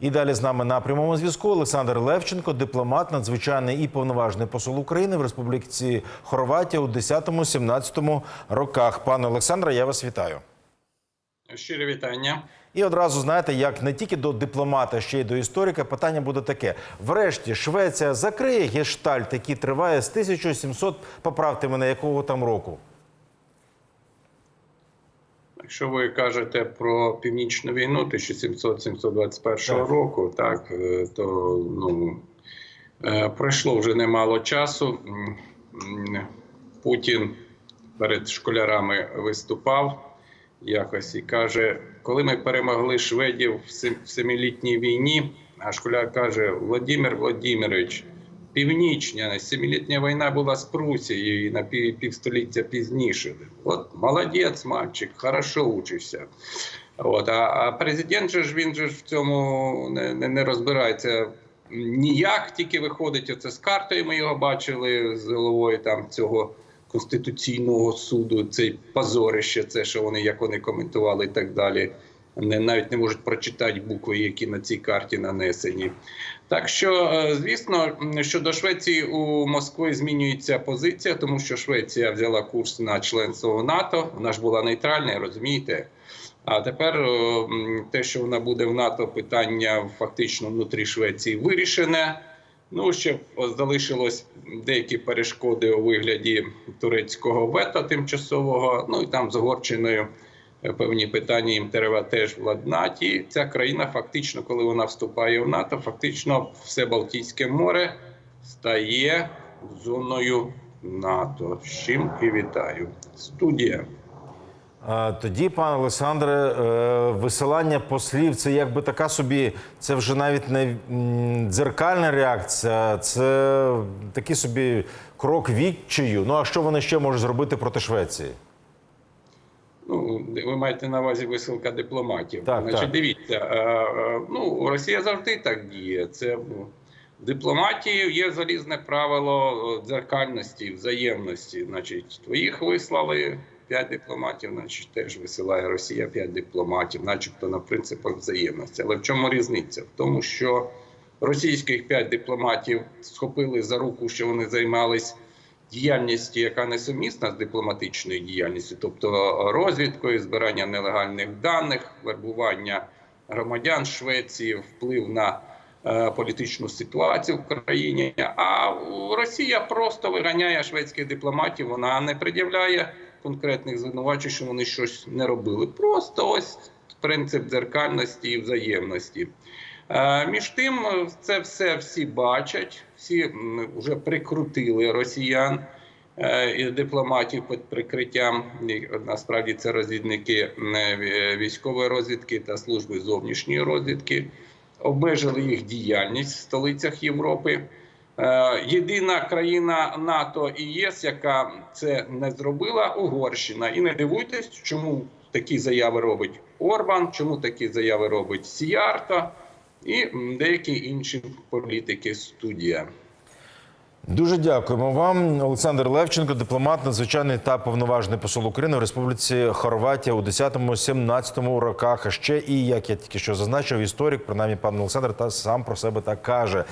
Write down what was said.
І далі з нами на прямому зв'язку Олександр Левченко, дипломат, надзвичайний і повноважний посол України в Республіці Хорватія у 10-17 роках. Пане Олександре, я вас вітаю. Щире вітання. І одразу знаєте, як не тільки до дипломата, ще й до історика, питання буде таке: врешті Швеція закриє гештальт, який триває з 1700, поправте мене, якого там року. Якщо ви кажете про північну війну 1700-721 Так. року, так е, то ну е, пройшло вже немало часу. Путін перед школярами виступав якось і каже: коли ми перемогли шведів в семилітній війні, а школяр каже: Владимир Владимирович, північня семилітня війна була з Прусією на півстоліття пізніше. От молодець, мальчик, хорошо учишся. От, а, президент же ж він же в цьому не, не, не розбирається ніяк, тільки виходить оце з картою. Ми його бачили з головою там цього конституційного суду. Цей позорище, це що вони як вони коментували і так далі. Не навіть не можуть прочитати букви, які на цій карті нанесені. Так що, е, звісно, щодо Швеції у Москви змінюється позиція, тому що Швеція взяла курс на членство в НАТО. Вона ж була нейтральна, розумієте. А тепер е, те, що вона буде в НАТО, питання фактично внутрі Швеції вирішене. Ну, ще залишилось деякі перешкоди у вигляді турецького вето тимчасового. Ну і там з Угорщиною певні питання їм треба теж владнати. І ця країна, фактично, коли вона вступає в НАТО, фактично все Балтійське море стає зоною НАТО. З чим і вітаю. Студія. Тоді, пане Олександре, е, висилання послів це якби така собі, це вже навіть не дзеркальна реакція, це такий собі крок відчаю. Ну а що вони ще можуть зробити проти Швеції? Ну, ви маєте на увазі висилка дипломатів. Так, Значить, так. дивіться, е, е, ну Росія завжди так діє. Це в дипломатії є залізне правило е, дзеркальності, взаємності. Значить, твоїх вислали п'ять дипломатів, значить теж висилає Росія п'ять дипломатів, начебто на принципах взаємності. Але в чому різниця? В тому, що російських п'ять дипломатів схопили за руку, що вони займались діяльністю, яка не сумісна з дипломатичною діяльністю, тобто розвідкою, збирання нелегальних даних, вербування громадян Швеції, вплив на е, політичну ситуацію в країні. А Росія просто виганяє шведських дипломатів. Вона не пред'являє конкретних звинувачень, що вони щось не робили. Просто ось принцип дзеркальності і взаємності. Е, Між тим, е, це все всі бачать, всі вже прикрутили росіян е, і дипломатів під прикриттям. Насправді це розвідники військової розвідки та служби зовнішньої розвідки. Обмежили їх діяльність в столицях Європи. Єдина країна НАТО і ЄС, яка це не зробила, Угорщина. І не дивуйтесь, чому такі заяви робить Орбан, чому такі заяви робить Сіярто і деякі інші політики студія. Дуже дякуємо вам, Олександр Левченко, дипломат, надзвичайний та повноважний посол України в Республіці Хорватія у 10-17 роках. А ще і як я тільки що зазначив, історик, принаймні пан Олександр, та сам про себе так каже.